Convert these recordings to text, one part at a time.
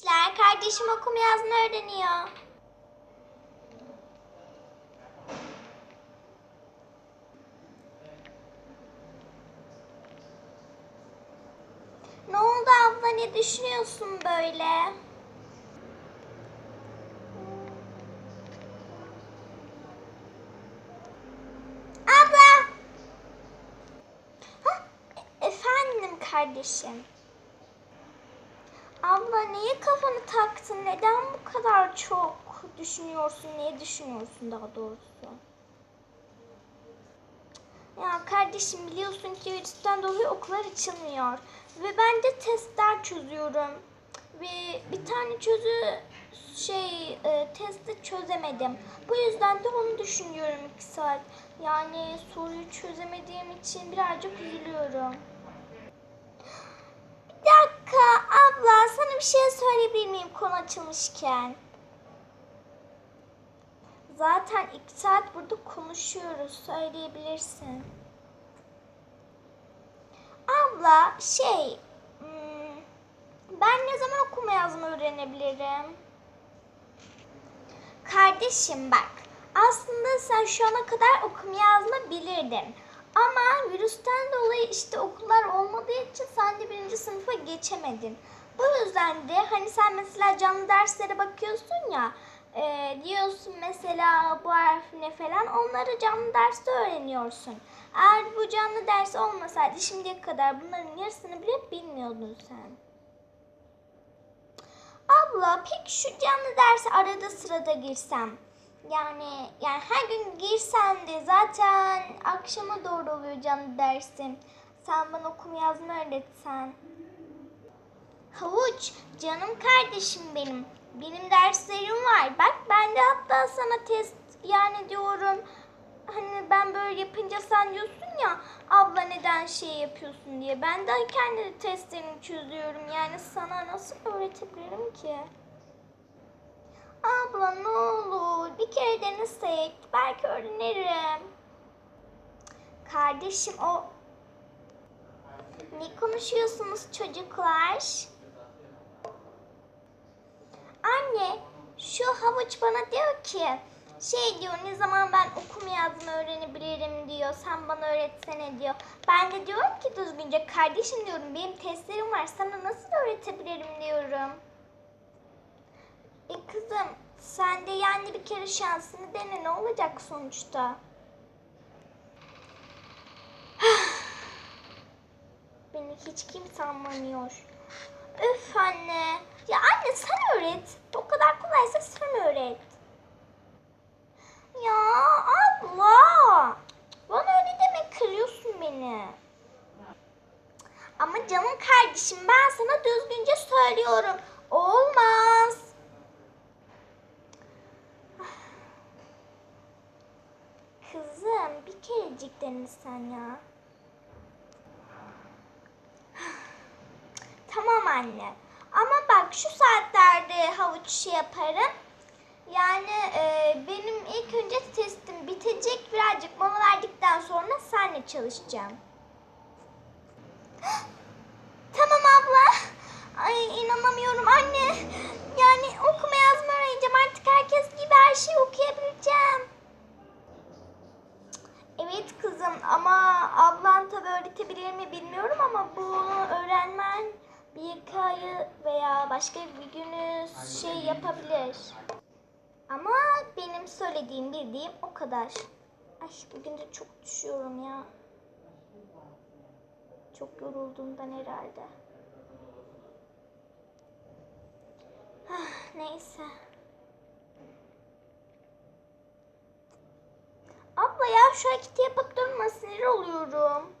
İşler kardeşim okuma yazma öğreniyor. Ne oldu abla ne düşünüyorsun böyle? Abla! E- efendim kardeşim. Abla niye kafanı taktın? Neden bu kadar çok düşünüyorsun? Niye düşünüyorsun daha doğrusu? Ya kardeşim biliyorsun ki virüsten dolayı okullar açılmıyor. Ve ben de testler çözüyorum. Ve bir tane çözü şey e, testi çözemedim. Bu yüzden de onu düşünüyorum iki saat. Yani soruyu çözemediğim için birazcık üzülüyorum. Dakika abla sana bir şey söyleyebilir miyim konu açılmışken? Zaten iki saat burada konuşuyoruz söyleyebilirsin. Abla şey hmm, ben ne zaman okuma yazma öğrenebilirim? Kardeşim bak aslında sen şu ana kadar okuma yazma bilirdin. Ama virüsten dolayı işte okullar olmadığı için sen de birinci sınıfa geçemedin. Bu yüzden de hani sen mesela canlı derslere bakıyorsun ya e, diyorsun mesela bu harf ne falan onları canlı derste öğreniyorsun. Eğer bu canlı ders olmasaydı şimdiye kadar bunların yarısını bile bilmiyordun sen. Abla peki şu canlı dersi arada sırada girsem yani yani her gün girsem de zaten akşama doğru oluyor canlı dersim. Sen bana okuma yazma öğretsen. Havuç canım kardeşim benim. Benim derslerim var. Bak ben de hatta sana test yani diyorum. Hani ben böyle yapınca sen diyorsun ya abla neden şey yapıyorsun diye. Ben de kendi testlerimi çözüyorum. Yani sana nasıl öğretebilirim ki? Abla ne olur bir kere denesek belki öğrenirim. Kardeşim o ne konuşuyorsunuz çocuklar? Anne şu havuç bana diyor ki şey diyor ne zaman ben okuma yazma öğrenebilirim diyor. Sen bana öğretsene diyor. Ben de diyorum ki düzgünce kardeşim diyorum benim testlerim var sana nasıl öğretebilirim diyorum. E kızım sen de yani bir kere şansını dene ne olacak sonuçta? Beni hiç kimse anlamıyor. Öf anne. Ya anne sen öğret. O kadar kolaysa sen öğret. Ya abla. Bana öyle deme kırıyorsun beni. Ama canım kardeşim ben sana düzgünce söylüyorum. Olmaz. Kızım bir kerecik denesen ya. Tamam anne. Ama bak şu saatlerde havuç şey yaparım. Yani e, benim ilk önce testim bitecek. Birazcık mola verdikten sonra senle çalışacağım. tamam abla. Ay inanamıyorum anne. Yani okuma yazma öğreneceğim. Artık herkes gibi her şeyi okuyabileceğim. Evet kızım ama ablan tabii öğretebilir mi bilmiyorum ama bunu öğrenmen bir iki ayı veya başka bir günü şey yapabilir. Ama benim söylediğim bildiğim o kadar. Ay bugün de çok düşüyorum ya. Çok yorulduğumdan herhalde. Ah, neyse. Abla ya şu hareketi yapıp durma sinir oluyorum.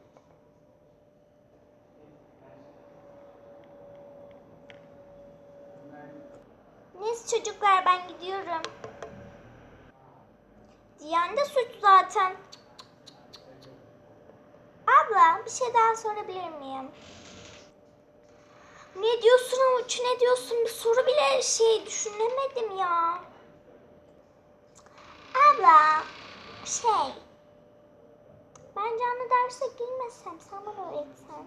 Neyse çocuklar ben gidiyorum. Diyen de suç zaten. Abla bir şey daha sorabilir miyim? Ne diyorsun Avuç ne diyorsun bir soru bile şey düşünemedim ya. Abla şey ben canlı derse girmesem sen bana öğretsen.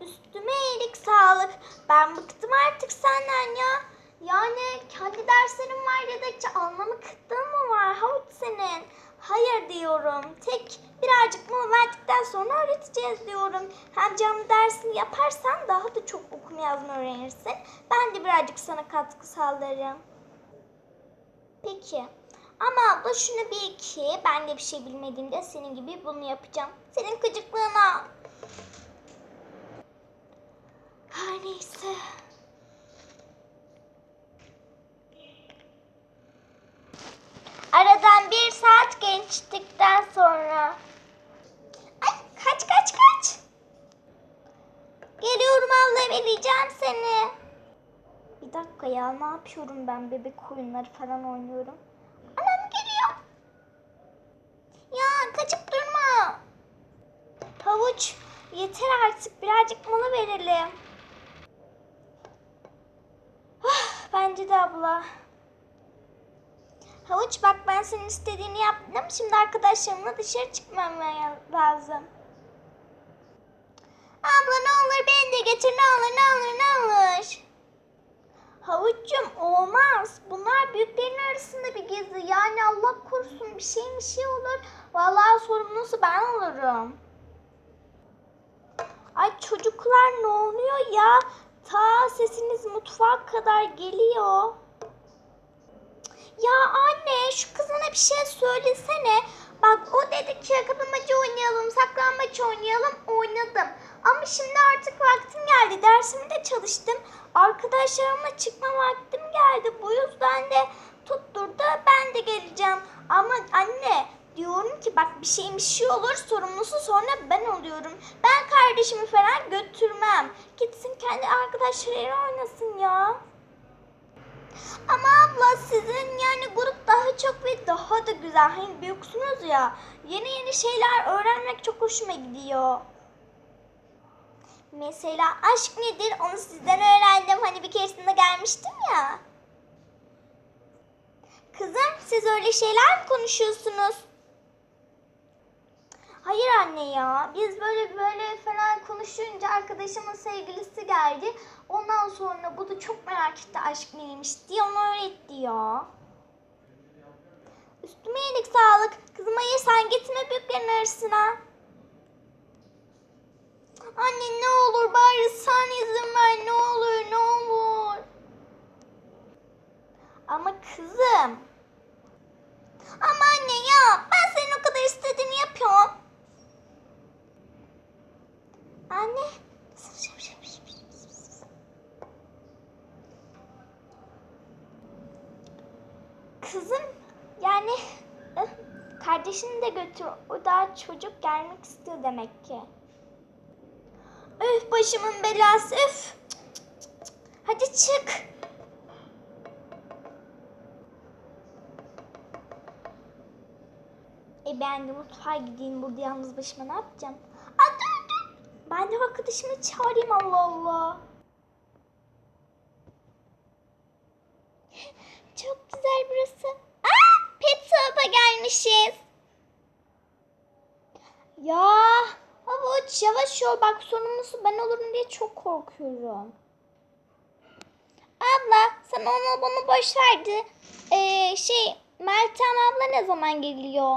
Üstüme iyilik sağlık. Ben bıktım artık senden ya. Yani kendi derslerim var dedikçe anlamı kıttığın mı var Havuç senin? Hayır diyorum. Tek birazcık mola verdikten sonra öğreteceğiz diyorum. Hem canlı dersini yaparsan daha da çok okuma yazma öğrenirsin. Ben de birazcık sana katkı sağlarım. Peki. Ama abla şunu bil ki ben de bir şey bilmediğimde senin gibi bunu yapacağım. Senin gıcıklığına. Her neyse. Aradan bir saat geçtikten sonra. Ay kaç kaç kaç. Geliyorum abla vereceğim seni. Bir dakika ya ne yapıyorum ben bebek oyunları falan oynuyorum. Anam geliyor. Ya kaçıp durma. Havuç yeter artık birazcık mola verelim. De abla. Havuç bak ben senin istediğini yaptım. Şimdi arkadaşlarımla dışarı çıkmam lazım. Abla ne olur beni de getir ne olur ne olur ne olur. Havuççum olmaz. Bunlar büyüklerin arasında bir gezi. Yani Allah korusun bir şey bir şey olur. Vallahi sorumlusu ben olurum. Ay çocuklar ne oluyor ya? Ta sesiniz mutfağa kadar geliyor. Ya anne şu kızına bir şey söylesene. Bak o dedi ki kapımacı oynayalım, saklambaç oynayalım. Oynadım. Ama şimdi artık vaktim geldi. Dersimi de çalıştım. Arkadaşlarımla çıkma vaktim geldi. Bu yüzden de tutturdu. Ben de geleceğim. Ama anne diyorum ki bak bir şeyin bir şey olur sorumlusu sonra ben oluyorum. Ben kardeşimi falan götürmem. Gitsin kendi arkadaşlarıyla oynasın ya. Ama abla sizin yani grup daha çok ve daha da güzel. Hani büyüksünüz ya. Yeni yeni şeyler öğrenmek çok hoşuma gidiyor. Mesela aşk nedir onu sizden öğrendim. Hani bir keresinde gelmiştim ya. Kızım siz öyle şeyler mi konuşuyorsunuz? Hayır anne ya. Biz böyle böyle falan konuşunca arkadaşımın sevgilisi geldi. Ondan sonra bu da çok merak etti aşk neymiş diye onu öğretti ya. Üstüme iyilik sağlık. Kızım hayır sen gitme büyüklerin arasına. Anne ne olur bari sen izin ver ne olur ne olur. Ama kızım. Ama anne ya ben senin o kadar istediğini yapıyorum. Anne. Kızım yani eh, kardeşini de götür. O daha çocuk gelmek istiyor demek ki. Öf başımın belası öf. Hadi çık. E ben de mutfağa gideyim burada yalnız başıma ne yapacağım? Aa, dur dur. Ben de arkadaşımı çağırayım Allah Allah. Çok güzel burası. Gelmişiz. Ya Havuç yavaş ol bak sorumlusu ben olurum diye çok korkuyorum. Abla sen onu bunu boş verdi. Ee, şey Meltem abla ne zaman geliyor?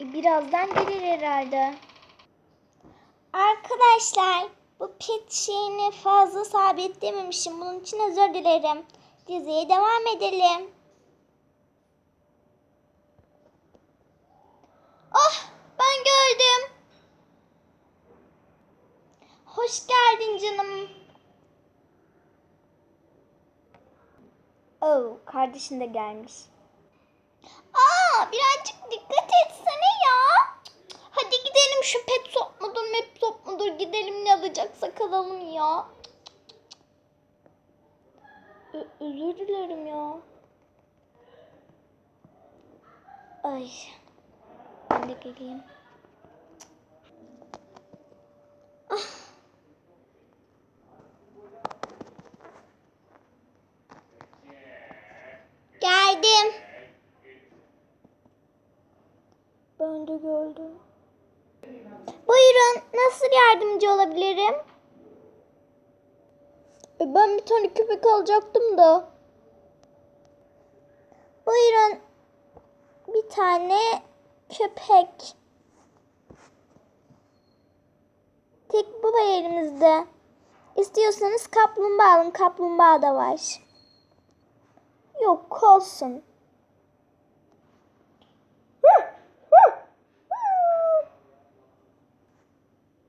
E, birazdan gelir herhalde. Arkadaşlar bu pet şeyini fazla sabitlememişim. Bunun için özür dilerim. Diziye devam edelim. Oh ben gördüm. Hoş geldin canım. Oh, kardeşin de gelmiş. Aa, birazcık dikkat etsene ya. Hadi gidelim şu pet shop mudur, map shop mudur gidelim ne alacaksak alalım ya. Ö- özür dilerim ya. Ay. Ben de geleyim. Ah. Geldim. Ben de gördüm. Buyurun. Nasıl yardımcı olabilirim? E, Ben bir tane köpek alacaktım da. Buyurun bir tane köpek. Tek bu var elimizde. İstiyorsanız kaplumbağa alın. Kaplumbağa da var. Yok olsun.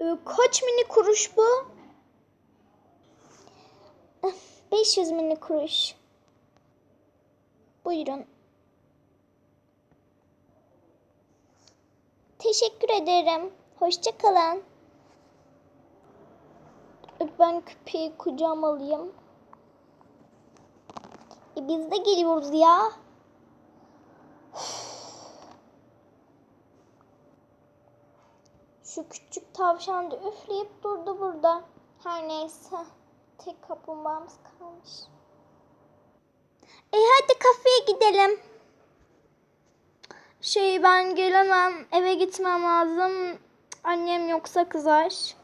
Ee, Kaç mini kuruş bu? 500 mini kuruş. Buyurun. Teşekkür ederim. Hoşça kalın. Ben köpeği kucağıma alayım. E biz de geliyoruz ya. Şu küçük tavşan da üfleyip durdu burada. Her neyse. Tek kaplumbağamız kalmış. E hadi kafeye gidelim. Şey ben gelemem. Eve gitmem lazım. Annem yoksa kızar.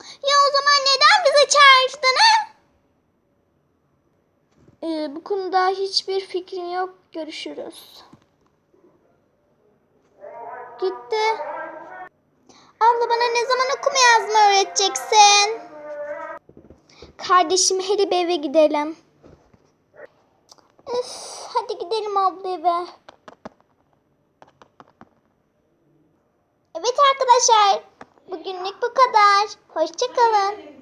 Ya o zaman neden bizi çağırdın ha? Ee, bu konuda hiçbir fikrim yok. Görüşürüz. Gitti. Abla bana ne zaman okuma yazma öğreteceksin? Kardeşim hele bir eve gidelim. Üf, hadi gidelim abla eve. Arkadaşlar. Bugünlük bu kadar. Hoşçakalın.